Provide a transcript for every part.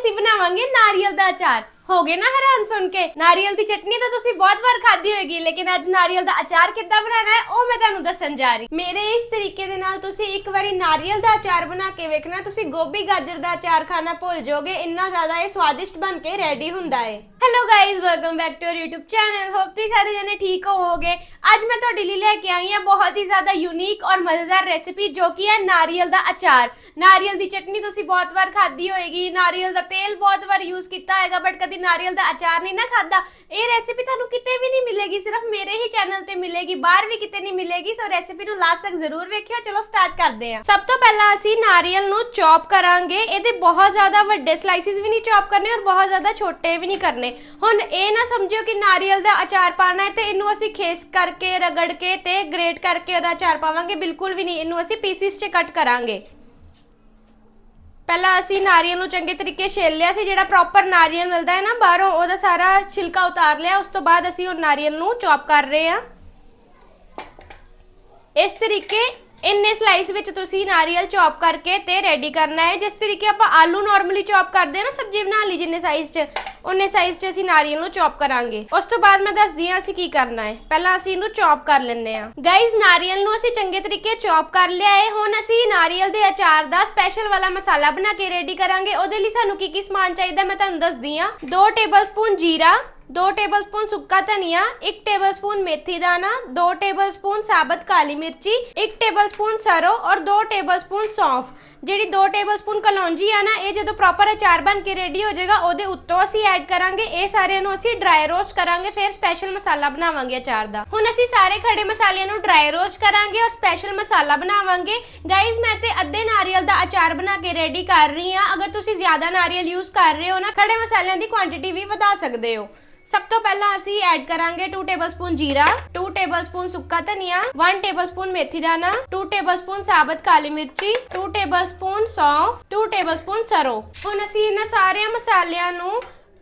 ਅਸੀਂ ਬਣਾਵਾਂਗੇ ਨਾਰੀਅਲ ਦਾ ਅਚਾਰ। ਹੋ ਗਏ ਨਾ ਹੈਰਾਨ ਸੁਣ ਕੇ? ਨਾਰੀਅਲ ਦੀ ਚਟਨੀ ਤਾਂ ਤੁਸੀਂ ਬਹੁਤ ਵਾਰ ਖਾਧੀ ਹੋਏਗੀ, ਲੇਕਿਨ ਅੱਜ ਨਾਰੀਅਲ ਦਾ ਅਚਾਰ ਕਿੱਦਾਂ ਬਣਾਉਣਾ ਹੈ, ਉਹ ਮੈਂ ਤੁਹਾਨੂੰ ਦੱਸਣ ਜਾ ਰਹੀ। ਮੇਰੇ ਇਸ ਤਰੀਕੇ ਦੇ ਨਾਲ ਤੁਸੀਂ ਇੱਕ ਵਾਰੀ ਨਾਰੀਅਲ ਦਾ ਅਚਾਰ ਬਣਾ ਕੇ ਵੇਖਣਾ, ਤੁਸੀਂ ਗੋਭੀ ਗਾਜਰ ਦਾ ਅਚਾਰ ਖਾਣਾ ਭੁੱਲ ਜਾਓਗੇ, ਇੰਨਾ ਜ਼ਿਆਦਾ ਇਹ ਸਵਾਦਿਸ਼ਟ ਬਣ ਕੇ ਰੈਡੀ ਹੁੰਦਾ ਹੈ। Hello guys welcome back to your YouTube channel hope ਤੁਸੀਂ ਸਾਰੇ ਜਣੇ ਠੀਕ ਹੋਵੋਗੇ। ਅੱਜ ਮੈਂ ਤੁਹਾਡੇ ਲਈ ਲੈ ਕੇ ਆਈ ਹਾਂ ਬਹੁਤ ਹੀ ਜ਼ਿਆਦਾ ਯੂਨੀਕ ਔਰ ਮਜ਼ੇਦਾਰ ਰੈਸਿਪੀ ਜੋ ਕਿ ਹੈ ਨਾਰੀਅਲ ਦਾ ਅਚਾਰ। ਨਾਰੀਅਲ ਦੀ ਚਟਨੀ ਤੁਸੀਂ ਬਹੁਤ ਵਾਰ ਖਾਧੀ ਹੋਏਗੀ, ਨਾਰੀਅਲ ਦਾ ਤੇਲ ਬਹੁਤ ਵਾਰ ਯੂਜ਼ ਕੀਤਾ ਹੋਏਗਾ ਬਟ ਕਦੀ ਨਾਰੀਅਲ ਦਾ ਅਚਾਰ ਨਹੀਂ ਨਾ ਖਾਦਾ ਇਹ ਰੈਸਿਪੀ ਤੁਹਾਨੂੰ ਕਿਤੇ ਵੀ ਨਹੀਂ ਮਿਲੇਗੀ, ਸਿਰਫ ਮੇਰੇ ਹੀ ਚੈਨਲ ਤੇ ਮਿਲੇਗੀ, ਬਾਹਰ ਵੀ ਕਿਤੇ ਨਹੀਂ ਮਿਲੇਗੀ। ਸੋ ਰੈਸਿਪੀ ਨੂੰ ਲਾਸਟ ਤੱਕ ਜ਼ਰੂਰ ਵੇਖਿਓ। ਚਲੋ ਸਟਾਰਟ ਕਰਦੇ ਹਾਂ। ਸਭ ਤੋਂ ਪਹਿਲਾਂ ਅਸੀਂ ਨਾਰੀਅਲ ਨੂੰ ਚੌਪ ਕਰਾਂਗੇ। ਇਹਦੇ ਬਹੁਤ ਜ਼ਿਆਦਾ ਵੱਡੇ ਸਲਾਈਸਿਸ ਵੀ ਨਹੀਂ ਚੌਪ ਕਰਨੇ ਔਰ ਬਹੁਤ ਜ਼ਿਆਦਾ ਛੋਟੇ ਵੀ ਨਹੀਂ ਕਰਨੇ। ਹੁਣ ਇਹ ਨਾ ਸਮਝਿਓ ਕਿ ਨਾਰੀਅਲ ਦਾ ਅਚਾਰ ਪਾਣਾ ਹੈ ਤੇ ਇਹਨੂੰ ਅਸੀਂ ਖੇਸ ਕਰਕੇ, ਰਗੜ ਕੇ ਤੇ ਗ੍ਰੇਟ ਕਰਕੇ ਉਹਦਾ ਅਚਾਰ ਪਾਵਾਂਗੇ। ਬਿਲਕੁਲ ਵੀ ਨਹੀਂ। ਇਹਨੂੰ ਅਸੀਂ ਪੀਸਿਸ 'ਚ ਕੱਟ ਕਰਾਂਗੇ। ਪਹਿਲਾਂ ਅਸੀਂ ਨਾਰੀਅਲ ਨੂੰ ਚੰਗੇ ਤਰੀਕੇ ਛਿੱਲ ਲਿਆ ਸੀ, ਜਿਹੜਾ ਪ੍ਰੋਪਰ ਨਾਰੀਅਲ ਮਿਲਦਾ ਹੈ ਨਾ ਬਾਹਰੋਂ, ਉਹਦਾ ਸਾਰਾ ਛਿਲਕਾ ਉਤਾਰ ਲਿਆ। ਉਸ ਤੋਂ ਬਾਅਦ ਅਸੀਂ ਉਹ ਨਾਰੀਅਲ ਨੂੰ ਚੌਪ ਕਰ ਰਹੇ ਹਾਂ। ਇਸ ਤਰੀਕੇ ਇੰਨੇ ਸਲਾਈਸ ਵਿੱਚ ਤੁਸੀਂ ਨਾਰੀਅਲ ਚੌਪ ਕਰਕੇ ਤੇ ਰੈਡੀ ਕਰਨਾ ਹੈ। ਜਿਸ ਤਰੀਕੇ ਆਪਾਂ ਆਲੂ ਨਾਰਮਲੀ ਚੌਪ ਕਰਦੇ ਹਾਂ ਨਾ, ਸਬਜ਼ੀ ਬਣਾ ਲਈ ਜਿੰਨੇ ਸਾਈਜ਼ 'ਚ ਉਹਨੇ ਸਾਈਜ਼ 'ਚ ਅਸੀਂ ਨਾਰੀਅਲ ਨੂੰ ਚੌਪ ਕਰਾਂਗੇ। ਉਸ ਤੋਂ ਬਾਅਦ ਮੈਂ ਦੱਸਦੀ ਹਾਂ ਅਸੀਂ ਕੀ ਕਰਨਾ ਹੈ। ਪਹਿਲਾਂ ਅਸੀਂ ਇਹਨੂੰ ਚੌਪ ਕਰ ਲੈਂਦੇ ਹਾਂ। ਗਾਇਜ਼ ਨਾਰੀਅਲ ਨੂੰ ਅਸੀਂ ਚੰਗੇ ਤਰੀਕੇ ਚੌਪ ਕਰ ਲਿਆ ਹੈ। ਹੁਣ ਅਸੀਂ ਨਾਰੀਅਲ ਦੇ ਅਚਾਰ ਦਾ ਸਪੈਸ਼ਲ ਵਾਲਾ ਮਸਾਲਾ ਬਣਾ ਕੇ ਰੈਡੀ ਕਰਾਂਗੇ। ਉਹਦੇ ਲਈ ਸਾਨੂੰ ਕੀ ਕੀ ਸਮਾਨ ਚਾਹੀਦਾ ਮੈਂ ਤੁਹਾਨੂੰ ਦੱਸਦੀ ਹਾਂ। 2 ਟੇਬਲਸਪੂਨ ਜੀਰਾ 2 ਟੇਬਲਸਪੂਨ ਸੁੱਕਾ ਧਨੀਆ 1 ਟੇਬਲਸਪੂਨ ਮੇਥੀ ਦਾਣਾ 2 ਟੇਬਲਸਪੂਨ ਸਾਬਤ ਕਾਲੀ ਮਿਰਚੀ 1 ਟੇਬਲਸਪੂਨ ਸਰੋਂ ਔਰ 2 ਟੇਬਲਸਪੂਨ ਸੌਂਫ। ਜਿਹੜੀ 2 ਟੇਬਲਸਪੂਨ ਕਲੌਂਜੀ ਆ ਨਾ, ਇਹ ਜਦੋਂ ਪ੍ਰੋਪਰ ਅਚਾਰ ਬਣ ਕੇ ਰੈਡੀ ਹੋ ਜਾਏਗਾ, ਉਹਦੇ ਉੱਤੋਂ ਅਸੀਂ ਐਡ ਕਰਾਂਗੇ, ਇਹ ਸਾਰਿਆਂ ਨੂੰ ਅਸੀਂ ਡਰਾਈ ਰੋਸਟ ਕਰਾਂਗੇ, ਫਿਰ ਸਪੈਸ਼ਲ ਮਸਾਲਾ ਬਣਾਵਾਂਗੇ ਅਚਾਰ ਦਾ। ਹੁਣ ਅਸੀਂ ਸਾਰੇ ਖੜੇ ਮਸਾਲਿਆਂ ਨੂੰ ਡਰਾਈ ਰੋਸਟ ਕਰਾਂਗੇ ਔਰ ਸਪੈਸ਼ਲ ਮਸਾਲਾ ਬਣਾਵਾਂਗੇ। ਗਾਇਜ਼ ਮੈਂ ਤੇ ਅੱਧੇ ਨਾਰੀਅਲ ਦਾ ਅਚਾਰ ਬਣਾ ਕੇ ਰੈਡੀ ਕਰ ਰਹੀ ਹਾਂ। ਅਗਰ ਤੁਸੀਂ ਜ਼ਿਆਦਾ ਨਾਰੀਅਲ ਯੂਜ਼ ਕਰ ਰਹੇ ਹੋ ਨਾ, ਖੜੇ ਮਸਾਲਿਆਂ ਦੀ ਕੁਆਂਟੀਟੀ ਵੀ ਵਧਾ ਸਕਦੇ ਹੋ। ਸਭ ਤੋਂ ਪਹਿਲਾਂ ਅਸੀਂ ਐਡ ਕਰਾਂਗੇ 2 ਟੇਬਲਸਪੂਨ ਜੀਰਾ 2 ਟੇਬਲਸਪੂਨ ਸੁੱਕਾ ਧਨੀਆ 1 ਟੇਬਲਸਪੂਨ ਮੇਥੀ ਦਾਣਾ 2 ਟੇਬਲਸਪੂਨ ਸਾਬਤ ਕਾਲੀ ਮਿਰਚੀ 2 ਟੇਬਲਸਪੂਨ ਸੌਂਫ 2 ਟੇਬਲਸਪੂਨ ਸਰੋਂ। ਹੁਣ ਅਸੀਂ ਇਹਨਾਂ ਸਾਰੇ ਮਸਾਲਿਆਂ ਨੂੰ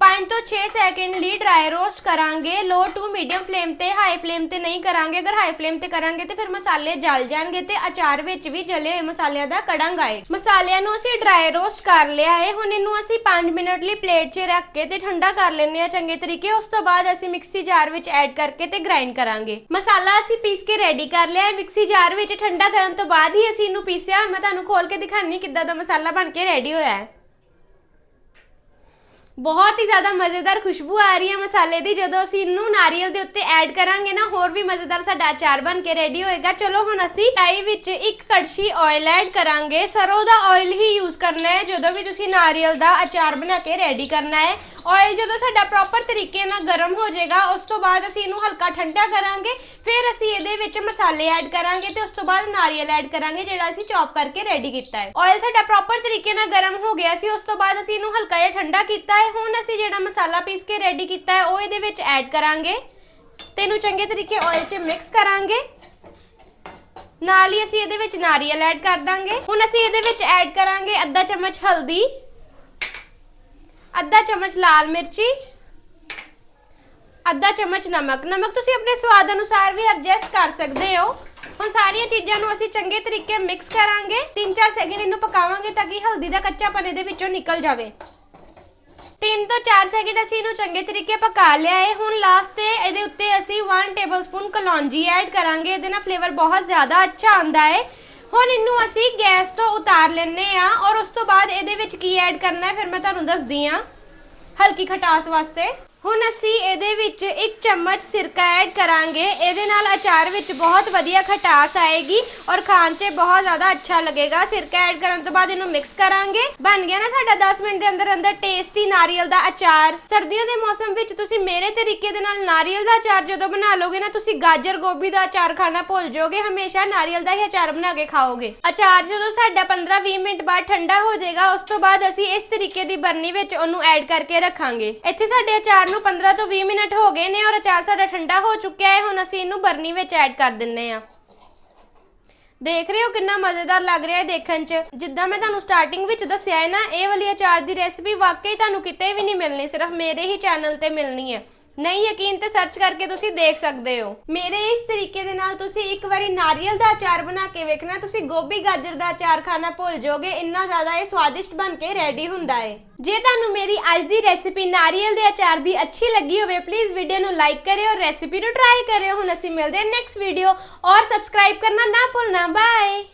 5 ਤੋਂ 6 ਸੈਕਿੰਡ ਲਈ ਡਰਾਈ ਰੋਸਟ ਕਰਾਂਗੇ। ਲੋ ਟੂ ਮੀਡੀਅਮ ਫਲੇਮ ਤੇ ਹਾਈ ਫਲੇਮ ਤੇ ਨਹੀਂ ਕਰਾਂਗੇ। ਅਗਰ ਹਾਈ ਫਲੇਮ ਤੇ ਕਰਾਂਗੇ ਤੇ ਫਿਰ ਮਸਾਲੇ ਜਲ ਜਾਣਗੇ ਤੇ ਅਚਾਰ ਵਿੱਚ ਵੀ ਜਲੇ ਹੋਏ ਮਸਾਲਿਆਂ ਦਾ ਕੜੰਗ ਆਏ। ਮਸਾਲਿਆਂ ਨੂੰ ਅਸੀਂ ਡਰਾਈ ਰੋਸਟ ਕਰ ਲਿਆ ਹੈ ਹੁਣ ਇਹਨੂੰ ਅਸੀਂ 5 ਮਿੰਟ ਲਈ ਪਲੇਟ 'ਚ ਰੱਖ ਕੇ ਤੇ ਠੰਡਾ ਕਰ ਲੈਂਦੇ ਆ ਚੰਗੇ ਤਰੀਕੇ। ਉਸ ਤੋਂ ਬਾਅਦ ਅਸੀਂ ਮਿਕਸੀ ਜਾਰ ਵਿੱਚ ਐਡ ਕਰਕੇ ਤੇ ਗ੍ਰਾਈਂਡ ਕਰਾਂਗੇ। ਮਸਾਲਾ ਅਸੀਂ ਪੀਸ ਕੇ ਰੈਡੀ ਕਰ ਲਿਆ ਮਿਕਸੀ ਜਾਰ ਵਿੱਚ ਠੰਡਾ ਕਰਨ ਤੋਂ ਬਾਅਦ ਹੀ ਅਸੀਂ ਇਹਨੂੰ ਪੀਸਿਆ। ਹੁਣ ਮੈਂ ਤੁਹਾਨੂੰ ਖੋਲ ਕੇ ਦਿਖਾਣੀ ਕਿੱਦਾਂ ਦਾ ਮਸਾਲਾ ਬਣ ਕੇ ਰੈਡੀ ਹੋਇਆ ਹੈ ਬਹੁਤ ਹੀ ਜ਼ਿਆਦਾ ਮਜ਼ੇਦਾਰ ਖੁਸ਼ਬੂ ਆ ਰਹੀ ਹੈ ਮਸਾਲੇ ਦੀ। ਜਦੋਂ ਅਸੀਂ ਇਹਨੂੰ ਨਾਰੀਅਲ ਦੇ ਉੱਤੇ ਐਡ ਕਰਾਂਗੇ ਨਾ, ਹੋਰ ਵੀ ਮਜ਼ੇਦਾਰ ਸਾਡਾ ਅਚਾਰ ਬਣ ਕੇ ਰੈਡੀ ਹੋਏਗਾ। ਚਲੋ ਹੁਣ ਅਸੀਂ ਕੜਾਈ ਵਿੱਚ ਇੱਕ ਕੜਛੀ ਆਇਲ ਐਡ ਕਰਾਂਗੇ। ਸਰੋਂ ਦਾ ਆਇਲ ਹੀ ਯੂਜ਼ ਕਰਨਾ ਹੈ। ਜਦੋਂ ਵੀ ਤੁਸੀਂ ਨਾਰੀਅਲ ਦਾ ਅਚਾਰ ਬਣਾ ਕੇ ਰੈਡੀ ਕਰਨਾ ਹੈ ਆਇਲ ਜਦੋਂ ਸਾਡਾ ਪ੍ਰੋਪਰ ਤਰੀਕੇ ਨਾਲ ਗਰਮ ਹੋ ਜਾਏਗਾ, ਉਸ ਤੋਂ ਬਾਅਦ ਅਸੀਂ ਇਹਨੂੰ ਹਲਕਾ ਠੰਡਾ ਕਰਾਂਗੇ, ਫਿਰ ਅਸੀਂ ਇਹਦੇ ਵਿੱਚ ਮਸਾਲੇ ਐਡ ਕਰਾਂਗੇ ਤੇ ਉਸ ਤੋਂ ਬਾਅਦ ਨਾਰੀਅਲ ਐਡ ਕਰਾਂਗੇ, ਜਿਹੜਾ ਅਸੀਂ ਚੌਪ ਕਰਕੇ ਰੈਡੀ ਕੀਤਾ ਹੈ। ਆਇਲ ਸਾਡਾ ਪ੍ਰੋਪਰ ਤਰੀਕੇ ਨਾਲ ਗਰਮ ਹੋ ਗਿਆ ਸੀ, ਉਸ ਤੋਂ ਬਾਅਦ ਅਸੀਂ ਇਹਨੂੰ ਹਲਕਾ ਜਿਹਾ ਠੰਡਾ ਕੀਤਾ ਹੈ। ਹੁਣ ਅਸੀਂ ਜਿਹੜਾ ਮਸਾਲਾ ਪੀਸ ਕੇ ਰੈਡੀ ਕੀਤਾ ਹੈ, ਉਹ ਇਹਦੇ ਵਿੱਚ ਐਡ ਕਰਾਂਗੇ। ਤੇ ਇਹਨੂੰ ਚੰਗੇ ਤਰੀਕੇ ਆਇਲ 'ਚ ਮਿਕਸ ਕਰਾਂਗੇ। ਨਾਲ ਹੀ ਅਸੀਂ ਇਹਦੇ ਵਿੱਚ ਨਾਰੀਅਲ ਐਡ ਕਰ ਦਾਂਗੇ। ਹੁਣ ਅਸੀਂ ਇਹਦੇ ਵਿੱਚ ਐਡ ਕਰਾਂਗੇ ਅੱਧਾ ਚਮਚ ਹਲਦੀ। ਅੱਧਾ ਚਮਚ ਲਾਲ ਮਿਰਚੀ, ਅੱਧਾ ਚਮਚ ਨਮਕ। ਨਮਕ ਤੁਸੀਂ ਆਪਣੇ ਸਵਾਦ ਅਨੁਸਾਰ ਵੀ ਐਡਜਸਟ ਕਰ ਸਕਦੇ ਹੋ। ਹੁਣ ਸਾਰੀਆਂ ਚੀਜ਼ਾਂ ਨੂੰ ਅਸੀਂ ਚੰਗੇ ਤਰੀਕੇ ਮਿਕਸ ਕਰਾਂਗੇ। 3-4 ਸੈਕਿੰਡ ਇਹਨੂੰ ਪਕਾਵਾਂਗੇ ਤਾਂ ਕਿ ਹਲਦੀ ਦਾ ਕੱਚਾਪਨ ਇਹਦੇ ਵਿੱਚੋਂ ਨਿਕਲ ਜਾਵੇ। 3 ਤੋਂ 4 ਸੈਕਿੰਡ ਅਸੀਂ ਇਹਨੂੰ ਚੰਗੇ ਤਰੀਕੇ ਪਕਾ ਲਿਆ ਹੈ। ਹੁਣ ਲਾਸਟ ਤੇ ਇਹਦੇ ਉੱਤੇ ਅਸੀਂ 1 ਟੇਬਲਸਪੂਨ ਕਲੌਂਜੀ ਐਡ ਕਰਾਂਗੇ। ਇਹਦੇ ਨਾਲ ਫਲੇਵਰ ਬਹੁਤ ਜ਼ਿਆਦਾ ਅੱਛਾ ਆਉਂਦਾ ਹੈ। ਹੁਣ ਇਹਨੂੰ ਅਸੀਂ ਗੈਸ ਤੋਂ ਉਤਾਰ ਲੈਣੇ ਆ ਔਰ ਉਸ ਤੋਂ ਬਾਅਦ ਇਹਦੇ ਵਿੱਚ ਕੀ ਐਡ ਕਰਨਾ ਹੈ, ਫਿਰ ਮੈਂ ਤੁਹਾਨੂੰ ਦੱਸਦੀ ਆ ਹਲਕੀ ਖਟਾਸ ਵਾਸਤੇ। ਹੁਣ ਅਸੀਂ ਇਹਦੇ ਵਿੱਚ ਇੱਕ ਚਮਚ ਸਿਰਕਾ ਐਡ ਕਰਾਂਗੇ। ਇਹਦੇ ਨਾਲ ਅਚਾਰ ਵਿੱਚ ਬਹੁਤ ਵਧੀਆ ਖਟਾਸ ਆਏਗੀ ਔਰ ਖਾਣ 'ਚ ਬਹੁਤ ਜ਼ਿਆਦਾ ਅੱਛਾ ਲੱਗੇਗਾ। ਸਿਰਕਾ ਐਡ ਕਰਨ ਤੋਂ ਬਾਅਦ ਇਹਨੂੰ ਮਿਕਸ ਕਰਾਂਗੇ। ਬਣ ਗਿਆ ਨਾ ਸਾਡਾ 10 ਮਿੰਟ ਦੇ ਅੰਦਰ ਅੰਦਰ ਟੇਸਟੀ ਨਾਰੀਅਲ ਦਾ ਅਚਾਰ। ਸਰਦੀਆਂ ਦੇ ਮੌਸਮ ਵਿੱਚ ਤੁਸੀਂ ਮੇਰੇ ਤਰੀਕੇ ਦੇ ਨਾਲ ਨਾਰੀਅਲ ਦਾ ਅਚਾਰ ਜਦੋਂ ਬਣਾ ਲੋਗੇ ਨਾ, ਤੁਸੀਂ ਗਾਜਰ ਗੋਭੀ ਦਾ ਅਚਾਰ ਖਾਣਾ ਭੁੱਲ ਜਾਓਗੇ। ਹਮੇਸ਼ਾ ਨਾਰੀਅਲ ਦਾ ਹੀ ਅਚਾਰ ਬਣਾ ਕੇ ਖਾਓਗੇ। ਅਚਾਰ ਜਦੋਂ ਸਾਡਾ 15-20 ਮਿੰਟ ਬਾਅਦ ਠੰਡਾ ਹੋ ਜਾਏਗਾ, ਉਸ ਤੋਂ ਬਾਅਦ ਅਸੀਂ ਇਸ ਤਰੀਕੇ ਦੀ ਬਰਨੀ ਵਿੱਚ ਉਹਨੂੰ ਐਡ ਕਰਕੇ ਰੱਖਾਂਗੇ। ਇੱਥੇ ਸਾਡੇ ਅਚਾਰ ਨੂੰ 15 ਤੋਂ 20 ਮਿੰਟ ਹੋ ਗਏ ਨੇ ਔਰ ਅਚਾਰ ਸਾਡਾ ਠੰਡਾ ਹੋ ਚੁੱਕਿਆ ਹੈ, ਹੁਣ ਅਸੀਂ ਇਹਨੂੰ ਬਰਨੀ ਵਿੱਚ ਐਡ ਕਰ ਦਿੰਨੇ ਆ ਦੇਖ ਰਹੇ ਹੋ ਕਿੰਨਾ ਮਜ਼ੇਦਾਰ ਲੱਗ ਰਿਹਾ ਹੈ ਦੇਖਣ 'ਚ। ਜਿੱਦਾਂ ਮੈਂ ਤੁਹਾਨੂੰ ਸਟਾਰਟਿੰਗ ਵਿੱਚ ਦੱਸਿਆ ਹੈ ਨਾ, ਇਹ ਵਾਲੀ ਅਚਾਰ ਦੀ ਰੈਸਿਪੀ ਵਾਕਈ ਤੁਹਾਨੂੰ ਕਿਤੇ ਵੀ ਨਹੀਂ ਮਿਲਣੀ, ਸਿਰਫ ਮੇਰੇ ਹੀ ਚੈਨਲ ਤੇ ਮਿਲਣੀ ਹੈ। ਨਹੀਂ ਯਕੀਨ ਤੇ ਸਰਚ ਕਰਕੇ ਤੁਸੀਂ ਦੇਖ ਸਕਦੇ ਹੋ। ਮੇਰੇ ਇਸ ਤਰੀਕੇ ਦੇ ਨਾਲ ਤੁਸੀਂ ਇੱਕ ਵਾਰੀ ਨਾਰੀਅਲ ਦਾ ਅਚਾਰ ਬਣਾ ਕੇ ਵੇਖਣਾ, ਤੁਸੀਂ ਗੋਭੀ ਗਾਜਰ ਦਾ ਅਚਾਰ ਖਾਣਾ ਭੁੱਲ ਜਾਓਗੇ, ਇੰਨਾ ਜ਼ਿਆਦਾ ਇਹ ਸਵਾਦਿਸ਼ਟ ਬਣ ਕੇ ਰੈਡੀ ਹੁੰਦਾ ਹੈ। ਜੇ ਤੁਹਾਨੂੰ ਮੇਰੀ ਅੱਜ ਦੀ ਰੈਸਿਪੀ ਨਾਰੀਅਲ ਦੇ ਅਚਾਰ ਦੀ ਅੱਛੀ ਲੱਗੀ ਹੋਵੇ ਪਲੀਜ਼ ਵੀਡੀਓ ਨੂੰ ਲਾਈਕ ਕਰਿਓ ਔਰ ਰੈਸਿਪੀ ਨੂੰ ਟਰਾਈ ਕਰਿਓ। ਹੁਣ ਅਸੀਂ ਮਿਲਦੇ ਹਾਂ ਨੈਕਸਟ ਵੀਡੀਓ ਔਰ ਸਬਸਕ੍ਰਾਈਬ ਕਰਨਾ ਨਾ ਭੁੱਲਣਾ। ਬਾਏ